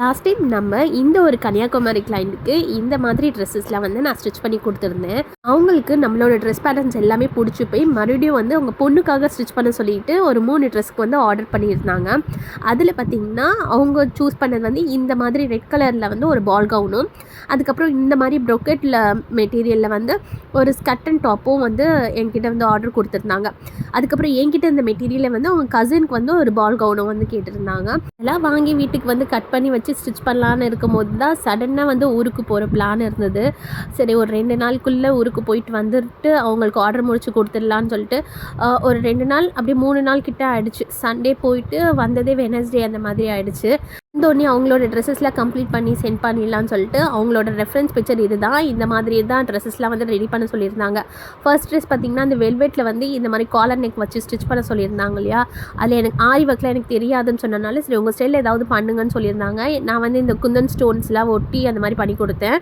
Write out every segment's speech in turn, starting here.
Last time நம்ம இந்த ஒரு கன்னியாகுமரி கிளைண்ட்டுக்கு இந்த மாதிரி ட்ரெஸ்ஸஸ்லாம் வந்து நான் ஸ்டிச் பண்ணி கொடுத்துருந்தேன். அவங்களுக்கு நம்மளோட ட்ரெஸ் பேட்டர்ன்ஸ் எல்லாமே பிடிச்சி போய் மறுபடியும் வந்து அவங்க பொண்ணுக்காக ஸ்டிச் பண்ண சொல்லிட்டு ஒரு மூணு ட்ரெஸ்க்கு வந்து ஆர்டர் பண்ணியிருந்தாங்க. அதில் பார்த்திங்கன்னா அவங்க சூஸ் பண்ணது வந்து இந்த மாதிரி ரெட் கலரில் வந்து ஒரு பால் கவுனும் அதுக்கப்புறம் இந்த மாதிரி ப்ரொக்கெட்டில் மெட்டீரியலில் வந்து ஒரு ஸ்கட் அண்ட் டாப்பும் வந்து என்கிட்ட வந்து ஆர்டர் கொடுத்துருந்தாங்க. அதுக்கப்புறம் என்கிட்ட இந்த மெட்டீரியலை வந்து அவங்க கசினுக்கு வந்து ஒரு பால் கவுனும் வந்து கேட்டிருந்தாங்க. எல்லாம் வாங்கி வீட்டுக்கு வந்து கட் பண்ணி வச்சு ஸ்டிச் பண்ணலான்னு இருக்கும்போது தான் சடனாக வந்து ஊருக்கு போகிற பிளான் இருந்தது. சரி ஒரு ரெண்டு நாளுக்குள்ளே ஊருக்கு போயிட்டு வந்துட்டு அவங்களுக்கு ஆர்டர் முடிச்சு கொடுத்துடலான்னு சொல்லிட்டு ஒரு ரெண்டு நாள் அப்படியே மூணு நாள் கிட்ட ஆயிடுச்சு. சண்டே போயிட்டு வந்ததே வெனஸ்டே அந்த மாதிரி ஆயிடுச்சு. இந்த அவங்களோட ட்ரெஸ்ஸஸ்லாம் கம்ப்ளீட் பண்ணி சென்ட் பண்ணிடலாம்னு சொல்லிட்டு அவங்களோட ரெஃபரன்ஸ் பிக்சர் இது தான் இந்த மாதிரி தான் ட்ரெஸ்ஸஸ்லாம் வந்து ரெடி பண்ண சொல்லியிருந்தாங்க. ஃபர்ஸ்ட் ட்ரெஸ் பார்த்திங்கன்னா அந்த வெல்வெட்டில் வந்து இந்த மாதிரி காலர் நெக் வச்சு ஸ்டிச் பண்ண சொல்லியிருந்தாங்க இல்லையா? அதில் எனக்கு ஆரி ஒர்க்கில் எனக்கு தெரியாதுன்னு சொன்னனால சரி உங்கள் ஸ்டைலில் ஏதாவது பண்ணுங்கன்னு சொல்லியிருந்தாங்க. நான் வந்து இந்த குந்தன் ஸ்டோன்ஸ்லாம் ஒட்டி அந்த மாதிரி பண்ணி கொடுத்தேன்.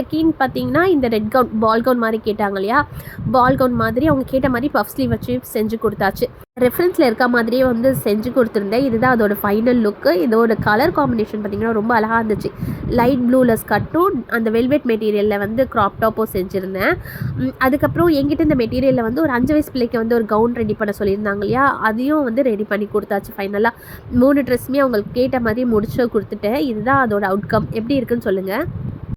செகண்ட் பார்த்தீங்கன்னா இந்த ரெட் கவுன் பால் கவுன் மாதிரி கேட்டாங்க இல்லையா? பால் கவுன் மாதிரி அவங்க கேட்ட மாதிரி பஃப் ஸ்லீவ் வச்சு செஞ்சு கொடுத்தாச்சு. ரெஃபரன்ஸில் இருக்க மாதிரியே வந்து செஞ்சு கொடுத்துருந்தேன். இதுதான் அதோட ஃபைனல் லுக்கு இதோட கலர் காம்பினேஷன் பார்த்திங்கன்னா ரொம்ப அழகாக இருந்துச்சு. லைட் ப்ளூவில் ஸ்கட்டும் அந்த வெல்வெட் மெட்டீரியலில் வந்து க்ராப் டாப்பும் செஞ்சுருந்தேன். அதுக்கப்புறம் எங்கிட்ட இந்த மெட்டீரியலில் வந்து ஒரு அஞ்சு வயசு பிள்ளைக்கு வந்து ஒரு கவுன் ரெடி பண்ண சொல்லியிருந்தாங்க இல்லையா? அதையும் வந்து ரெடி பண்ணி கொடுத்தாச்சு ஃபைனலாக மூணு ட்ரெஸ்ஸுமே அவங்களுக்கு கேட்ட மாதிரி முடிச்சு கொடுத்துட்டேன். இதுதான் அதோட அவுட்கம் எப்படி இருக்குன்னு சொல்லுங்கள்